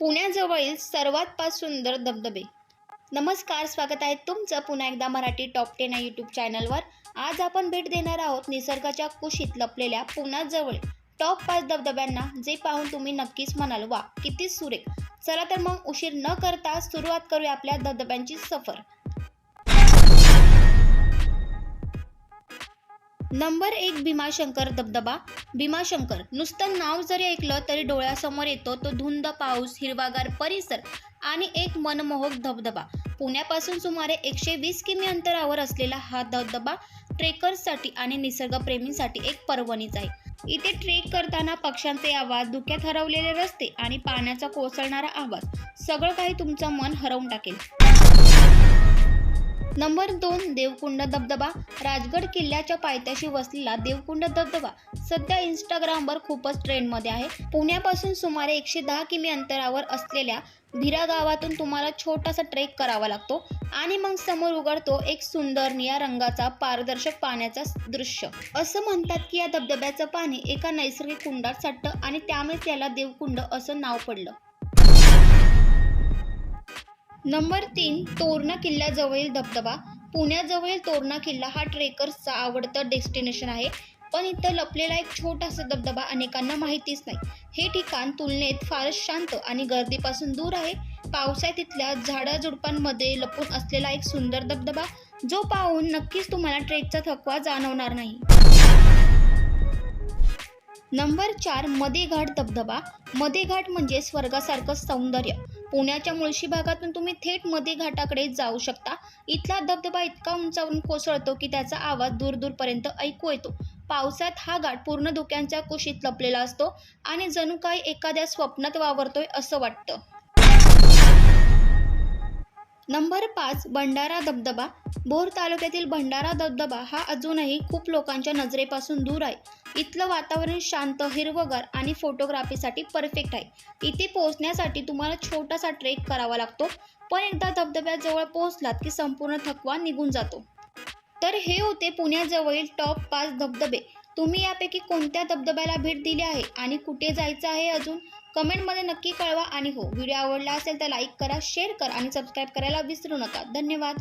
पुण्याजवळील सर्वात पाच सुंदर धबधबे. नमस्कार स्वागत आहे तुमचं पुन्हा एकदा मराठी टॉप टेन या यूट्यूब चॅनलवर. आज आपण भेट देणार आहोत निसर्गाच्या कुशीत लपलेल्या पुण्याजवळ टॉप पाच धबधब्यांना जे पाहून तुम्ही नक्कीच म्हणाल वा किती सुरेख. चला तर मग उशीर न करता सुरुवात करूया आपल्या धबधब्यांची सफर. नंबर एक भीमाशंकर धबधबा भीमाशंकर नुसतं नाव जरी ऐकलं तरी डोळ्यासमोर येतो तो धुंद पाऊस हिरवागार परिसर आणि एक मनमोहक धबधबा. पुण्यापासून सुमारे एकशे वीस किमी अंतरावर असलेला हा धबधबा ट्रेकर्ससाठी आणि निसर्गप्रेमींसाठी एक पर्वणीच आहे. इथे ट्रेक करताना पक्ष्यांचे आवाज धुक्यात हरवलेले रस्ते आणि पाण्याचा कोसळणारा आवाज सगळं काही तुमचं मन हरवून टाकेल. नंबर दोन देवकुंड धबधबा. राजगड किल्ल्याच्या पायथ्याशी वसलेला देवकुंड धबधबा सध्या इंस्टाग्रामवर खूपच ट्रेंडमध्ये आहे. पुण्यापासून सुमारे एकशे दहा किमी अंतरावर असलेल्या भिरा गावातून तुम्हाला छोटासा ट्रेक करावा लागतो आणि मग समोर उघडतो एक सुंदर निळ्या रंगाचा पारदर्शक पाण्याचा दृश्य. असं म्हणतात की या धबधब्याचं पाणी एका नैसर्गिक कुंडात साठतं आणि त्यामुळेच याला देवकुंड असं नाव पडलं. नंबर तीन तोरणा किल्ल्याजवळील धबधबा. पुण्याजवळील तोरणा किल्ला हा ट्रेकर्सचा आवडतं डेस्टिनेशन आहे. पण इथं लपलेला एक छोटासा धबधबा अनेकांना माहितीच नाही. हे ठिकाण तुलनेत फारच शांत आणि गर्दीपासून दूर आहे. पावसाळ्यात तिथल्या झाडाझुडपांमध्ये लपून असलेला एक सुंदर धबधबा जो पाहून नक्कीच तुम्हाला ट्रेकचा थकवा जाणवणार नाही. नंबर चार मदेघाट धबधबा. मदेघाट म्हणजे स्वर्गासारखं सौंदर्य. पुण्याच्या मुळशी भागातून तुम्ही थेटमध्ये घाटाकडे जाऊ शकता. इथला धबधबा इतका उंचावरून कोसळतो की त्याचा आवाज दूरदूरपर्यंत ऐकू येतो. पावसात हा घाट पूर्ण धुक्यांच्या कुशीत लपलेला असतो आणि जणू काही एखाद्या स्वप्नात वावरतोय असं वाटतं. नंबर पाच भंडारा धबधबा. भोर तालुक्यातील भंडारा धबधबा हा अजूनही खूप लोकांच्या नजरेपासून दूर आहे. इथलं वातावरण शांत हिरवगार आणि फोटोग्राफीसाठी परफेक्ट आहे. इथे पोहोचण्यासाठी तुम्हाला छोटासा ट्रेक करावा लागतो. पण एकदा धबधब्याजवळ पोहोचलात की संपूर्ण थकवा निघून जातो. तर हे होते पुण्याजवळील टॉप पाच धबधबे. तुम्ही यापैकी कोणत्या धबधब्याला भेट दिली आहे आणि कुठे जायचं आहे अजून? कमेंटमध्ये नक्की कळवा आणि हो व्हिडिओ आवडला असेल तर लाईक करा शेअर करा आणि सबस्क्राईब करायला विसरू नका. धन्यवाद.